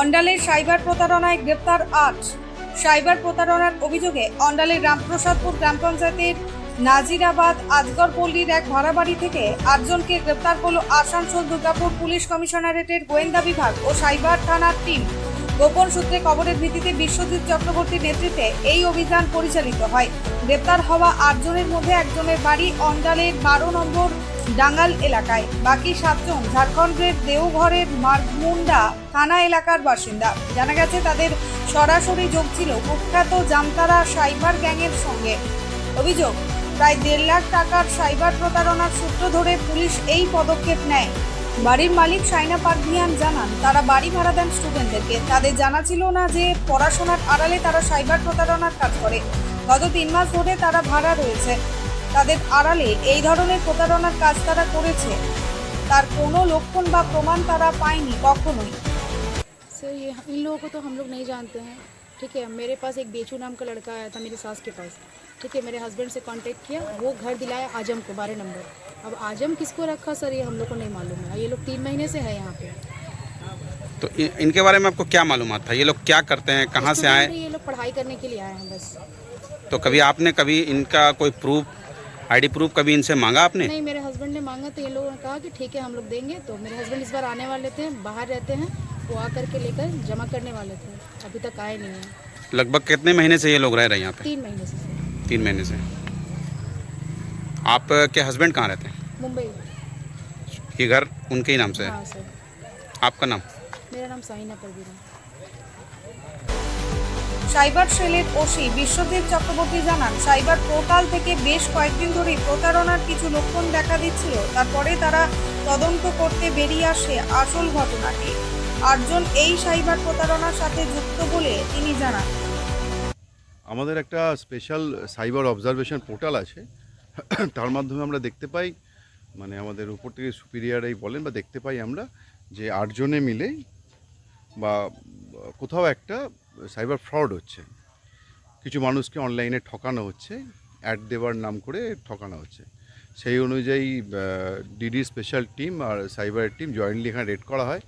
অন্ডালের cyber প্রতারণায় গ্রেপ্তার আট। Cyber প্রতারণার অভিযোগে অন্ডালের রামপ্রসাদপুর গ্রাম পঞ্চায়েতের নাজিরাবাদ আজগরপল্লীর এক ভাড়া বাড়ি থেকে আটজনকে গ্রেপ্তার করল আসানসোল দুর্গাপুর পুলিশ কমিশনারেটের গোয়েন্দা বিভাগ ও সাইবার থানার টিম। গোপন সূত্রে খবরের ভিত্তিতে বিশ্বজিৎ চক্রবর্তীর নেতৃত্বে এই অভিযান পরিচালিত হয়। গ্রেপ্তার হওয়া আটজনের মধ্যে একজনের বাড়ি অন্ডালের বারো নম্বর ডাঙ্গাল এলাকায়। বাকি সাতজন ঝাড়খণ্ডের দেওঘরের মারমুন্ডা থানা এলাকার বাসিন্দা। জানা গেছে, তাদের সরাসরি যোগ ছিল কুখ্যাত জামতারা সাইবার গ্যাংয়ের সঙ্গে। অভিযোগ, প্রায় দেড় লাখ টাকার সাইবার প্রতারণার সূত্র ধরে পুলিশ এই পদক্ষেপ নেয়। বাড়ির মালিক সাইনা পারভিয়ান জানান তারা বাড়ি ভাড়া দেন স্টুডেন্টদেরকে তাদের জানা ছিল না যে পড়াশোনার আড়ালে তারা সাইবার প্রতারণার কাজ করে গত তিন মাস ধরে তারা ভাড়া রয়েছে তাদের আড়ালে এই ধরনের প্রতারণার কাজ তারা করেছে তার কোনো লক্ষণ বা প্রমাণ তারা পায়নি কখনোই सर ये इन लोगों को तो हम लोग नहीं जानते हैं ठीक है मेरे पास एक बेचू नाम का लड़का आया था मेरी सास के पास। ठीक है मेरे हस्बैंड से कांटेक्ट किया वो घर दिलाया आज़म को बारह नंबर। अब आज़म किसको रखा सर ये हम लोग को नहीं मालूम है। ये लोग तीन महीने से है यहाँ पे। तो इ- इनके बारे में आपको क्या मालूम था? ये लोग क्या करते हैं कहाँ से आए? ये लोग पढ़ाई करने के लिए आए हैं बस। तो कभी आपने कभी इनका कोई प्रूफ आईडी प्रूफ कभी इनसे मांगा आपने? नहीं मेरे हस्बैंड ने मांगा तो ये लोगों ने कहा कि ठीक है हम लोग देंगे। तो मेरे हस्बैंड इस बार आने वाले थे बाहर रहते हैं। वो आ करके लेकर जमा करने वाले थे अभी तक आए नहीं हैं लगभग कितने महीने से ये लोग रह रहे हैं यहाँ पे तीन महीने से सर तीन महीने से आप के हस्बैंड कहाँ रहते हैं मुंबई ये घर उनके ही नाम से है हाँ सर आपका नाम मेरा नाम साइना परवीन है সাইবার সেলের ওসি বিশ্বজিৎ চক্রবর্তী জানান সাইবার পোর্টাল থেকে বেশ কয়েকদিন ধরেই প্রতারণার কিছু লক্ষণ দেখা দিচ্ছিল তারপরে তারা তদন্ত করতে বেরিয়ে আসে আসল ঘটনাটি আটজন এই সাইবার প্রতারণার সাথে যুক্ত বলে তিনি জানান। আমাদের একটা স্পেশাল সাইবার অবজারভেশন পোর্টাল আছে। তার মাধ্যমে আমরা দেখতে পাই মানে আমাদের উপর থেকে সুপিরিয়ারাই বলেন বা দেখতে পাই আমরা যে আটজনে মিলে বা কোথাও একটা সাইবার ফ্রড হচ্ছে। কিছু মানুষকে অনলাইনে ঠকানো হচ্ছে, অ্যাড দেওয়ার নাম করে ঠকানো হচ্ছে। সেই অনুযায়ী ডিডি স্পেশাল টিম আর সাইবার টিম জয়েন্টলি এখানে রেড করা হয়।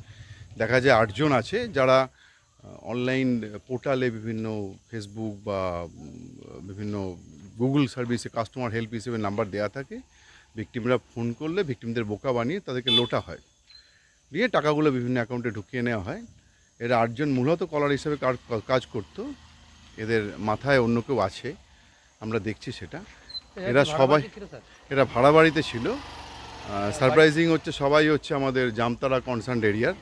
দেখা যায় আটজন আছে যারা অনলাইন পোর্টালে বিভিন্ন ফেসবুক বা বিভিন্ন গুগল সার্ভিসে কাস্টমার হেল্প হিসেবে নাম্বার দেওয়া থাকে। ভিকটিমরা ফোন করলে ভিকটিমদের বোকা বানিয়ে তাদেরকে লোটা হয়। দিয়ে টাকাগুলো বিভিন্ন অ্যাকাউন্টে ঢুকিয়ে নেওয়া হয়। এরা আটজন মূলত কলার হিসেবে কাজ করতো। এদের মাথায় অন্য কেউ আছে আমরা দেখছি সেটা। এরা সবাই এরা ভাড়া বাড়িতে ছিল। সারপ্রাইজিং হচ্ছে সবাই হচ্ছে আমাদের জামতারা কনসার্ন এরিয়ার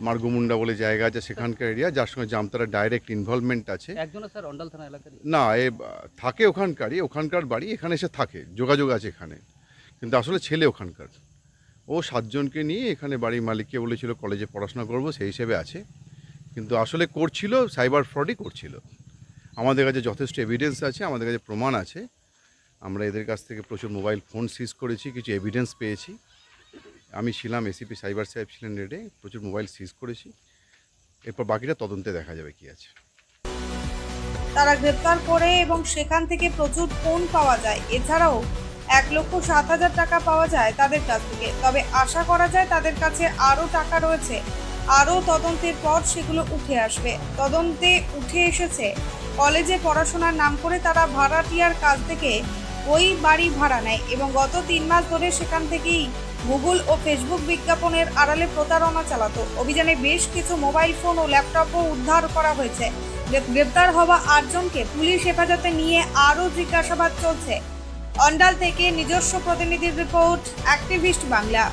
মার্গমুন্ডা বলে জায়গা আছে সেখানকার এরিয়া যার সঙ্গে জামতারা ডাইরেক্ট ইনভলভমেন্ট আছে। না এ থাকে ওখানকারই ওখানকার বাড়ি এখানে এসে থাকে যোগাযোগ আছে এখানে। কিন্তু আসলে ছেলে ওখানকার। ও সাতজনকে নিয়ে এখানে বাড়ির মালিককে বলেছিল কলেজে পড়াশোনা করব সেই হিসেবে আছে। কিন্তু আসলে করছিল সাইবার ফ্রডই করছিল। আমাদের কাছে যথেষ্ট এভিডেন্স আছে আমাদের কাছে প্রমাণ আছে। আমরা এদের কাছ থেকে প্রচুর মোবাইল ফোন সিজ করেছি কিছু এভিডেন্স পেয়েছি। আমি ছিলাম এসিপি সাইবার সাহেব ছিলেন রেডে প্রচুর মোবাইল সিজ করেছি। এরপর বাকিটা তদন্তে দেখা যাবে কি আছে। তারা গ্রেপ্তার করে এবং সেখান থেকে প্রচুর ফোন পাওয়া যায়। এছাড়াও এক লক্ষ সাত হাজার টাকা পাওয়া যায় তাদের কাছ থেকে। তবে আশা করা যায় তাদের কাছে আরও টাকা রয়েছে। আরও তদন্তের পর সেগুলো উঠে আসবে। তদন্তে উঠে এসেছে, কলেজে পড়াশোনার নাম করে তারা ভাড়াটিয়ার কাছ থেকে ওই বাড়ি ভাড়া নেয় এবং গত তিন মাস ধরে সেখান থেকেই গুগল ও ফেসবুক বিজ্ঞাপনের আড়ালে প্রতারণা চালাত। অভিযানে বেশ কিছু মোবাইল ফোন ও ল্যাপটপও উদ্ধার করা হয়েছে। গ্রেপ্তার হওয়া আটজনকে পুলিশ হেফাজতে নিয়ে আরও জিজ্ঞাসাবাদ চলছে। অন্ডাল থেকে নিজস্ব প্রতিনিধির রিপোর্ট, অ্যাক্টিভিস্ট বাংলা।